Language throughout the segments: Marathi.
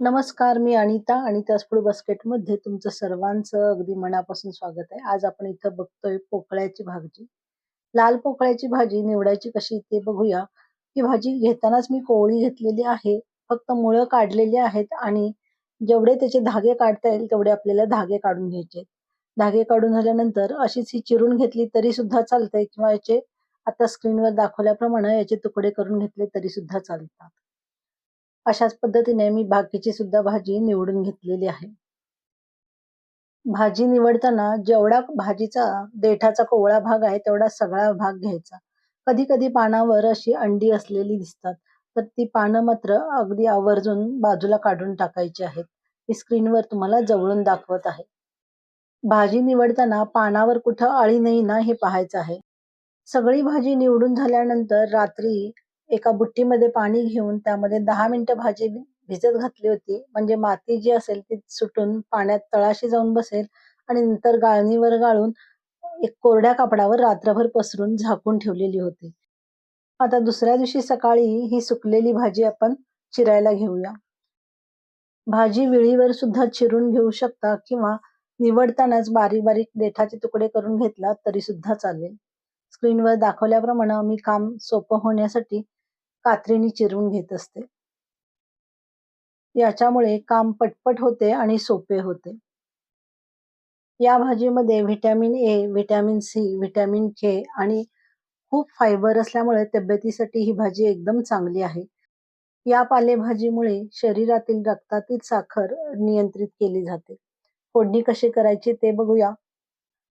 नमस्कार मी अनिता अनिता's फूड बास्केटमध्ये तुमचं सर्वांचं अगदी मनापासून स्वागत आहे. आज आपण इथं बघतोय पोकळ्याची भाजी. लाल पोकळ्याची भाजी निवडायची कशी ते बघूया. ही भाजी घेतानाच मी कोवळी घेतलेली आहे. फक्त मुळं काढलेली आहेत आणि जेवढे त्याचे धागे काढता येईल तेवढे आपल्याला धागे काढून घ्यायचे धागे काढून झाल्यानंतर अशीच ही चिरून घेतली तरी सुद्धा चालते किंवा याचे आता स्क्रीनवर दाखवल्याप्रमाणे याचे तुकडे करून घेतले तरी सुद्धा चालतात. अशाच पद्धतीने मी बाकीची सुद्धा भाजी निवडून घेतलेली आहे. भाजी निवडताना जेवढा भाजीचा देठाचा कोवळा भाग आहे तेवढा सगळा भाग घ्यायचा. कधी कधी पानावर अशी अंडी असलेली दिसतात तर ती पानं मात्र अगदी आवर्जून बाजूला काढून टाकायची आहेत. मी स्क्रीनवर तुम्हाला जवळून दाखवत आहे. भाजी निवडताना पानावर कुठं आळी नाही ना हे पाहायचं आहे. सगळी भाजी निवडून झाल्यानंतर रात्री एका बुट्टीमध्ये पाणी घेऊन त्यामध्ये दहा मिनिटं भाजी भिजत घातली होती. म्हणजे माती जी असेल ती सुटून पाण्यात तळाशी जाऊन बसेल आणि नंतर गाळणीवर गाळून एक कोरड्या कापडावर रात्रभर पसरून झाकून ठेवलेली होती. आता दुसऱ्या दिवशी सकाळी ही सुकलेली भाजी आपण चिरायला घेऊया. भाजी विळीवर सुद्धा चिरून घेऊ शकता किंवा निवडतानाच बारीक बारीक देठाचे तुकडे करून घेतला तरी सुद्धा चालेल. स्क्रीनवर दाखवल्याप्रमाणे मी काम सोपं होण्यासाठी कात्रीने चिरून घेत असते. याच्यामुळे काम पटपट होते आणि सोपे होते. या भाजीमध्ये vitamin A vitamin C vitamin K आणि खूप फायबर असल्यामुळे तब्येतीसाठी ही भाजी एकदम चांगली आहे. या पालेभाजीमुळे शरीरातील रक्तातील साखर नियंत्रित केली जाते. फोडणी कशी करायची ते बघूया.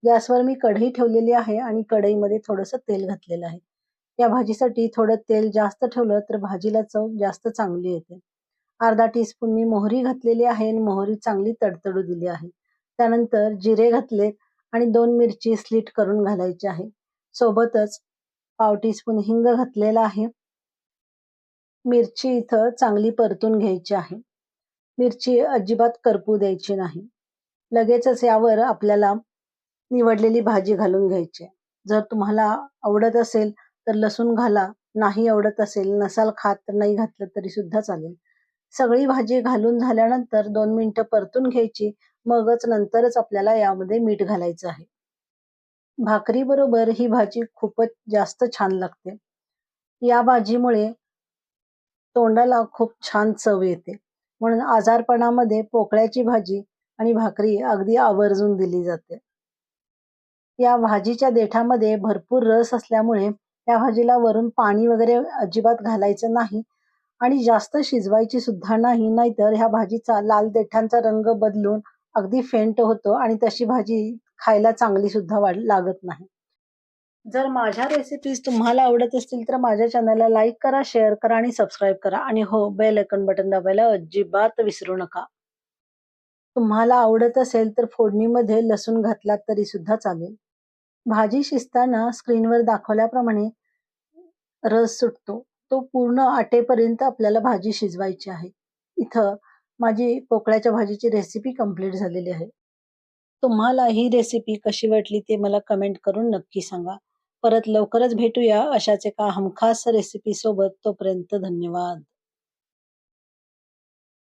गॅसवर मी कढई ठेवलेली आहे आणि कढईमध्ये थोडंसं तेल घातलेलं आहे. या भाजीसाठी थोडं तेल जास्त ठेवलं तर भाजीला चव जास्त चांगली येते. अर्धा टीस्पून मी मोहरी घातलेली आहे आणि मोहरी चांगली तडतडू दिली आहे. त्यानंतर जिरे घातले आणि दोन मिरची स्लीट करून घालायची आहे. सोबतच पाव टीस्पून हिंग घातलेला आहे. मिरची इथं चांगली परतून घ्यायची आहे. मिरची अजिबात करपू द्यायची नाही. लगेचच यावर आपल्याला निवडलेली भाजी घालून घ्यायची जर तुम्हाला आवडत असेल तर लसूण घाला. नाही आवडत असेल नसाल खात तर नाही घातलं तरी सुद्धा चालेल. सगळी भाजी घालून झाल्यानंतर दोन मिनिटं परतून घ्यायची. मगच नंतरच आपल्याला यामध्ये मीठ घालायचं आहे. भाकरी बरोबर ही भाजी खूपच जास्त छान लागते. या भाजीमुळे तोंडाला खूप छान चव येते. म्हणून आजारपणामध्ये पोकळ्याची भाजी आणि भाकरी अगदी आवर्जून दिली जाते. या भाजीच्या देठामध्ये भरपूर रस असल्यामुळे त्या भाजीला वरून पाणी वगैरे अजिबात घालायचं नाही आणि जास्त शिजवायची सुद्धा नाही नाहीतर ह्या भाजीचा लाल देठांचा रंग बदलून अगदी फेंट होतो आणि तशी भाजी खायला चांगली सुद्धा वाढ लागत नाही. जर माझ्या रेसिपीज तुम्हाला आवडत असतील तर माझ्या चॅनलला लाईक करा शेअर करा आणि सबस्क्राईब करा. आणि हो बेल आयकॉन बटन दाबायला अजिबात विसरू नका. तुम्हाला आवडत असेल तर फोडणीमध्ये लसूण घातलात तरी सुद्धा चालेल. भाजी शिजताना स्क्रीनवर दाखवल्याप्रमाणे रस सुटतो. तो पूर्ण आटेपर्यंत आपल्याला भाजी शिजवायची आहे. इथं माझी पोकळ्याच्या भाजीची रेसिपी कंप्लीट झालेली आहे. तुम्हाला ही रेसिपी कशी वाटली ते मला कमेंट करून नक्की सांगा. परत लवकरच भेटूया अशाच एका हमखास रेसिपी सोबत. तोपर्यंत धन्यवाद.